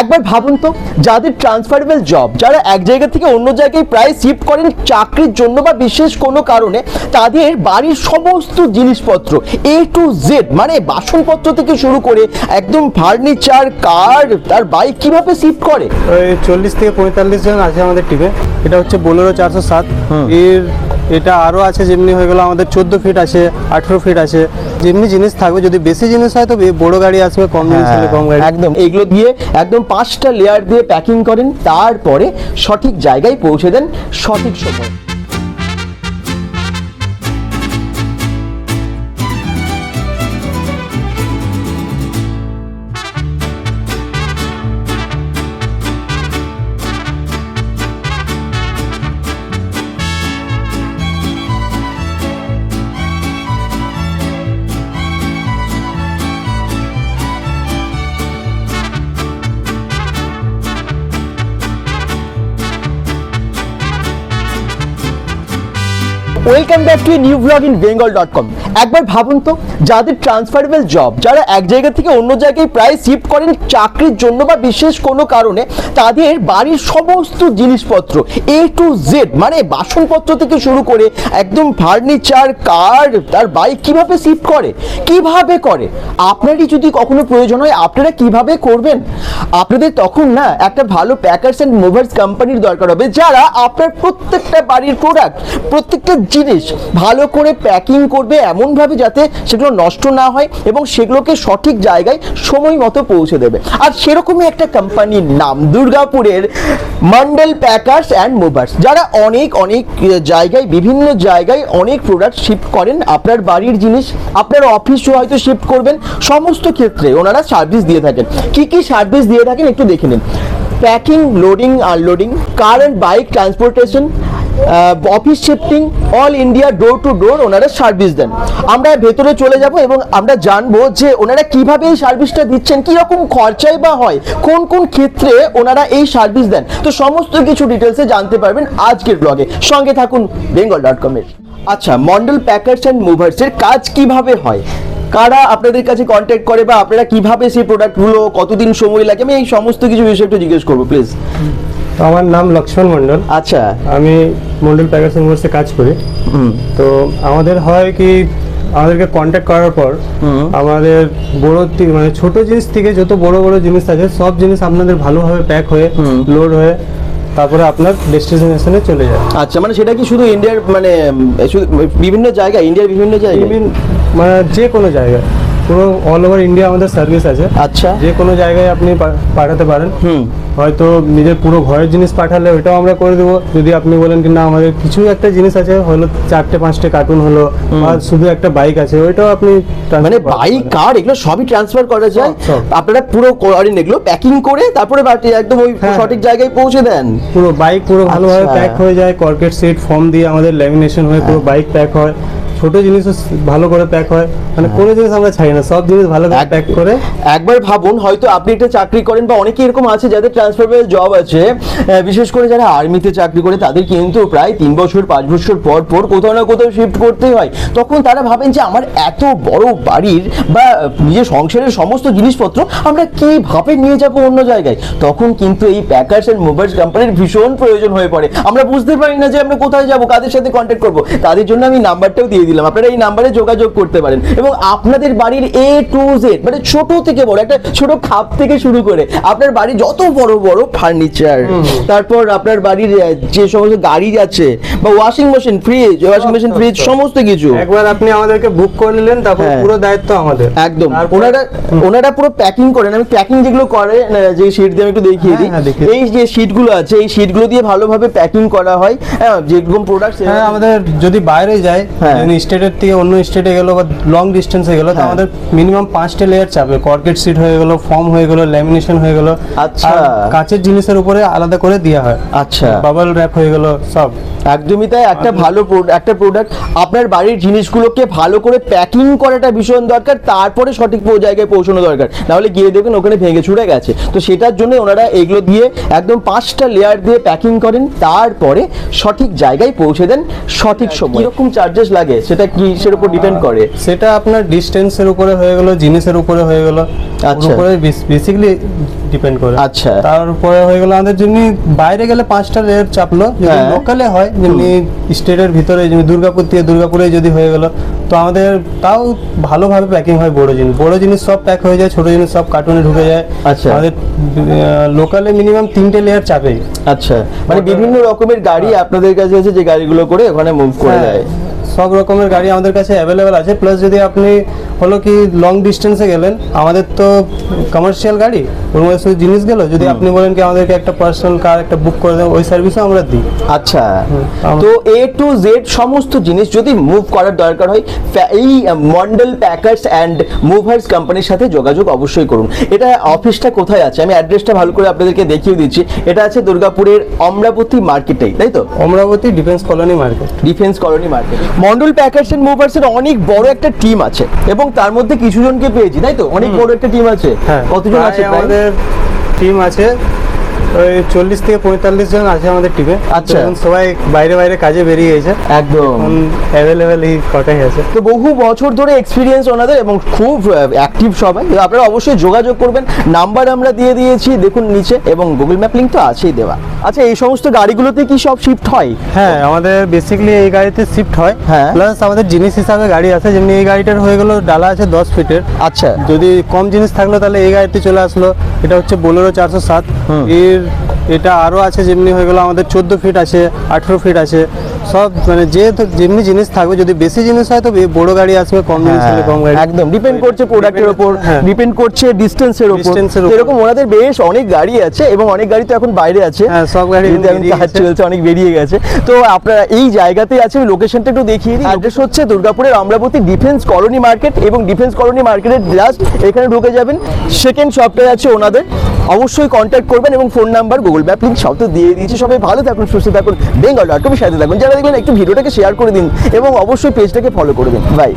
একবার ভাবুন তো যাদের ট্রান্সফারেবল জব যারা এক জায়গা থেকে অন্য জায়গায় প্রায় শিফট করেন চাকরির জন্য বা বিশেষ কোনো কারণে তাদের বাড়ির সমস্ত জিনিসপত্র এ টু জেড মানে বাসনপত্র থেকে শুরু করে একদম ফার্নিচার কার তার বাইক কীভাবে শিফট করে? চল্লিশ থেকে পঁয়তাল্লিশ জন আছে আমাদের টিমে এটা হচ্ছে বোলেরো চারশো সাত। এর এটা আরও আছে যেমনি হয়ে গেলো আমাদের চোদ্দ ফিট আছে আঠেরো ফিট আছে। যেমনি জিনিস থাকবে যদি বেশি জিনিস হয় তো বড় গাড়ি আসবে কম জিনিস হলে কম গাড়ি। একদম। এগুলো দিয়ে একদম পাঁচটা লেয়ার দিয়ে প্যাকিং করেন তারপরে সঠিক জায়গায় পৌঁছে দেন সঠিক সময়। Welcome back to new blog in Bengal dot com একবার ভাবুন তো, যাদের ট্রান্সফারেবল জব যারা এক জায়গা থেকে অন্য জায়গায় প্রায় শিফট করেন চাকরির জন্য বা বিশেষ কোনো কারণে, তাদের বাড়ির সমস্ত জিনিসপত্র এ টু জেড মানে বাসনপত্র থেকে শুরু করে একদম ফার্নিচার কার তার বাইক কীভাবে শিফট করে? কীভাবে করে? আপনারই যদি কখনো প্রয়োজন হয়, আপনারা কীভাবে করবেন? আপনাদের তখন না একটা ভালো প্যাকার্স অ্যান্ড মুভার্স কোম্পানির দরকার হবে, যারা আপনার প্রত্যেকটা বাড়ির প্রোডাক্ট প্রত্যেকটা জিনিস ভালো করে প্যাকিং করবে এমনভাবে যাতে সেগুলো নষ্ট না হয় এবং সেগুলোকে সঠিক জায়গায় সময় মতো পৌঁছে দেবে। আর সেরকমই একটা কোম্পানির নাম, দুর্গাপুরের মন্ডল প্যাকার্স অ্যান্ড মুভার্স যারা অনেক অনেক জায়গায়, বিভিন্ন জায়গায় অনেক প্রোডাক্ট শিফট করেন। আপনার বাড়ির জিনিস, আপনার অফিসও হয়তো শিফট করবেন। সমস্ত ক্ষেত্রে ওনারা সার্ভিস দিয়ে থাকেন। কি কি সার্ভিস দিয়ে থাকেন একটু দেখে নিন। Packing loading unloading car and bike transportation office shifting all India door to door ওনারা সার্ভিস দেন। আমরা ভেতরে চলে যাব এবং আমরা জানব যে ওনারা কীভাবে এই সার্ভিসটা দিচ্ছেন কি রকম খরচাই বা হয়, কোন কোন ক্ষেত্রে ওনারা এই সার্ভিস দেন। তো সমস্ত কিছু ডিটেলসে জানতে পারবেন আজকের ব্লগে সঙ্গে থাকুন বেঙ্গল ডট কমের আচ্ছা মন্ডল প্যাকার্স অ্যান্ড মুভার্সের কাজ কীভাবে হয়? কারা আপনাদের কাছে কন্ট্যাক্ট করে বা আপনারা কীভাবে সেই প্রোডাক্টগুলো কতদিন সময় লাগে? আমি এই সমস্ত কিছু বিষয়ে একটু জিজ্ঞেস করব প্লিজ তো আমার নাম লক্ষ্মণ মণ্ডল। আচ্ছা। আমি মণ্ডল প্যাকার্স ইউনিভার্সিটি কাজ করি। হুম। তো আমাদের হয় কি আমাদেরকে কন্ট্যাক্ট করার পর আমাদের বড় মানে ছোট জিনিস থেকে যত বড় বড় জিনিস আছে সব জিনিস আপনাদের ভালোভাবে প্যাক হয়ে লোড হয়ে তারপরে আপনার ডেস্টিনেশনে চলে যায়। আচ্ছা মানে সেটা কি শুধু ইন্ডিয়ার মানে শুধু বিভিন্ন জায়গায় ইন্ডিয়ার বিভিন্ন জায়গায়? মানে যে কোনো জায়গায়। পুরো অল ওভার ইন্ডিয়া আমাদের সার্ভিস আছে। আচ্ছা। যে কোনো জায়গায় আপনি পাঠাতে পারেন। হুম। হয়তো নিজের পুরো ঘরের জিনিস পাঠালে ওইটাও আমরা করে দেবো। যদি আপনি বলেন কি না আমাদের কিছু একটা জিনিস আছে হলো চারটে পাঁচটে কার্টুন হলো আর শুধু একটা বাইক আছে ওইটাও আপনি মানে বাইক কার এগুলো সবই ট্রান্সফার করা যায়। আপনারা পুরো করেন এগুলো প্যাকিং করে তারপরে বাড়ি একদম ওই হ্যাঁ। সঠিক জায়গায় পৌঁছে দেন। পুরো বাইক পুরো ভালোভাবে আচ্ছা। প্যাক হয়ে যায় কর্কেট সিট ফর্ম দিয়ে আমাদের ল্যামিনেশন হয়ে পুরো বাইক প্যাক হয়। ছোট জিনিসও ভালো করে প্যাক হয়। মানে কোনো জিনিস আমরা ছাড়ি না সব জিনিস ভালো করে প্যাক করে। একবার ভাবুন হয়তো আপনি একটা চাকরি করেন বা অনেকে এরকম আছে যাদের ট্রান্সফারেবল জব আছে। বিশেষ করে যারা আর্মিতে চাকরি করে তাদের কিন্তু প্রায় তিন বছর পাঁচ বছর পর পর কোথাও না কোথাও শিফট করতেই হয়। তখন তারা ভাবেন যে আমার এত বড় বাড়ির বা নিজের সংসারের সমস্ত জিনিসপত্র আমরা কীভাবে নিয়ে যাব অন্য জায়গায়? তখন কিন্তু এই প্যাকার্স অ্যান্ড মোবাইলস কোম্পানির ভীষণ প্রয়োজন হয়ে পড়ে। আমরা বুঝতে পারি না যে আমরা কোথায় যাব কাদের সাথে কন্ট্যাক্ট করব। তাদের জন্য আমি নাম্বারটাও দিয়ে দিলাম। আপনারা এই নাম্বারে যোগাযোগ করতে পারেন। এবং আপনাদের বাড়ির এ টু জেড মানে ছোট থেকে বড় একটা ছোট খাপ থেকে শুরু করে আপনার বাড়ির যত বড় বড় ফার্নিচার তারপর আপনার বাড়ির যে সমস্ত গাড়ি আছে বা washing machine fridge washing machine fridge সমস্ত কিছু। একবার আপনি আমাদেরকে বুক করে নিলেন তারপর হ্যাঁ। পুরো দায়িত্ব আমাদের। একদম। ওনারা ওনারা পুরো প্যাকিং করেন। আমি প্যাকিং যেগুলো করে যে শিট দিয়ে আমি একটু দেখিয়ে হ্যাঁ, দিই হ্যাঁ, এই যে শিটগুলো আছে এই শিটগুলো দিয়ে ভালোভাবে প্যাকিং করা হয়। হ্যাঁ যেরকম প্রোডাক্ট হ্যাঁ আমাদের যদি বাইরে যায় হ্যাঁ। স্টেটের থেকে অন্য স্টেটে গেলো বা লং ডিস্টেন্সে গেলো তো হ্যাঁ। আমাদের মিনিমাম পাঁচটা লেয়ার চাপে। কর্কেট সিট হয়ে গেলো ফর্ম হয়ে গেলো ল্যামিনেশন হয়ে গেলো। আচ্ছা। কাঁচের জিনিসের উপরে আলাদা করে দেওয়া হয়। আচ্ছা। বাবল র্যাপ হয়ে গেলো সব। একদমই তাই একটা ভালো pro- একটা প্রোডাক্ট আপনার বাড়ির জিনিসগুলোকে ভালো করে প্যাকিং করাটা ভীষণ দরকার তারপরে সঠিক জায়গায় পৌঁছানো দরকার। নাহলে গিয়ে দেখবেন ওখানে ভেঙে ছুড়ে গেছে। তো সেটার জন্য ওনারা এগুলো দিয়ে একদম পাঁচটা লেয়ার দিয়ে প্যাকিং করেন তারপরে সঠিক জায়গায় পৌঁছে দেন সঠিক সময়। কীরকম চার্জেস লাগে? সেটা কি সের উপর ডিপেন্ড করে? সেটা আপনার ডিস্টেন্সের উপরে হয়ে গেলো জিনিসের উপরে হয়ে গেলো। আচ্ছা। উপরে বেসিক্যালি ডিপেন্ড করে। আচ্ছা। তারপরে হয়ে গেল আমাদের যেমনি বাইরে গেলে পাঁচটা রেট চাপলো যদি হ্যাঁ। লোকালে হয় যেমনি স্টেটের ভিতরে যেমনি দুর্গাপুর থেকে দুর্গাপুরে যদি হয়ে গেল তো আমাদের তাও ভালোভাবে প্যাকিং হয় বড় জিনিস। বড় জিনিস সব প্যাক হয়ে যায় ছোট জিনিস সব কার্টুনে ঢুকে যায়। আচ্ছা। আমাদের লোকালে মিনিমাম তিনটে লেয়ার চাপেই। আচ্ছা। মানে বিভিন্ন রকমের গাড়ি আপনাদের কাছে আছে যে গাড়িগুলো করে ওখানে মুভ করে হ্যাঁ, দেয়? সব রকমের গাড়ি আমাদের কাছে অ্যাভেলেবেল আছে। প্লাস যদি আপনি হলো কি লং ডিস্টেন্সে গেলেন আমাদের তো কমার্শিয়াল গাড়ি ওর মধ্যে শুধু জিনিস গেল? যদি আপনি বলেন কি আমাদেরকে একটা পার্সোনাল কার একটা বুক করে দেন ওই সার্ভিসও আমরা দিই। আচ্ছা। তো এ টু জেড সমস্ত জিনিস যদি মুভ করার দরকার হয় এই মন্ডল প্যাকার্স অ্যান্ড মুভার্স কোম্পানির সাথে যোগাযোগ অবশ্যই করুন। এটা অফিসটা কোথায় আছে? আমি অ্যাড্রেসটা ভালো করে আপনাদেরকে দেখিয়ে দিচ্ছি। এটা আছে দুর্গাপুরের অমরাবতী মার্কেটেই তাই তো? Amaravati defence colony market defence colony market Mondal packers and movers এর অনেক বড় একটা টিম আছে। এবং তার মধ্যে কিছু জনকে পেয়েছি তাই তো? অনেক বড় একটা টিম আছে। হ্যাঁ কতজন আছে আমাদের টিম আছে ওই চল্লিশ থেকে পঁয়তাল্লিশ জন আছে আমাদের টিমে আচ্ছা। সবাই বাইরে বাইরে কাজে বেরিয়ে গেছে। একদম। অ্যাভেলেবেল এই কটাই আছে। তো বহু বছর ধরে এক্সপিরিয়েন্স ওনাদের এবং খুব অ্যাক্টিভ সবাই। আপনারা অবশ্যই যোগাযোগ করবেন। নাম্বার আমরা দিয়ে দিয়েছি দেখুন নিচে এবং গুগল ম্যাপ লিঙ্ক তো আছেই দেওয়া। আচ্ছা এই সমস্ত গাড়িগুলোতে কি সব শিফট হয়? হ্যাঁ আমাদের বেসিক্যালি এই গাড়িতে শিফট হয়। হ্যাঁ। প্লাস আমাদের জিনিস হিসাবে গাড়ি আছে যেমনি এই গাড়িটার হয়ে গেল ডালা আছে দশ ফিটের আচ্ছা। যদি কম জিনিস থাকল তাহলে এই গাড়িতে চলে আসলো। এটা হচ্ছে বোলেরো চারশো সাত। এর এটা আরও আছে যেমনি হয়ে গেলো আমাদের চোদ্দ ফিট আছে আঠেরো ফিট আছে। সব মানে যে যেমনি জিনিস থাকবে যদি বেশি জিনিস হয় তো বড় গাড়ি আসবে কম জিনিস হলে কম গাড়ি। হ্যাঁ, একদম। ডিপেন্ড করছে প্রোডাক্টের হ্যাঁ। ডিপেন্ড করছে ডিস্টেন্সের উপর। এরকম ওনাদের বেশ অনেক গাড়ি আছে এবং অনেক গাড়ি তো এখন বাইরে আছে। হ্যাঁ, সব গাড়ি যেহেতু কাজ চলছে অনেক বেরিয়ে গেছে। তো আপনারা এই জায়গাতেই আছে লোকেশনটা একটু দেখিয়ে দিই। অ্যাড্রেস হচ্ছে দুর্গাপুরের অমরাবতী ডিফেন্স কলোনি মার্কেট এবং ডিফেন্স কলোনি মার্কেটের জাস্ট এখানে ঢুকে যাবেন। সেকেন্ড শপটাই আছে ওনাদের। অবশ্যই কন্ট্যাক্ট করবেন এবং phone number Google map link সব তো দিয়ে দিয়েছি। সবাই ভালো থাকুন, সুস্থ থাকুন বেঙ্গল ডট কমের সাথে থাকুন। যারা দেখবেন, একটু ভিডিওটাকে শেয়ার করে দিন এবং অবশ্যই পেজটাকে ফলো করে দিন। বাই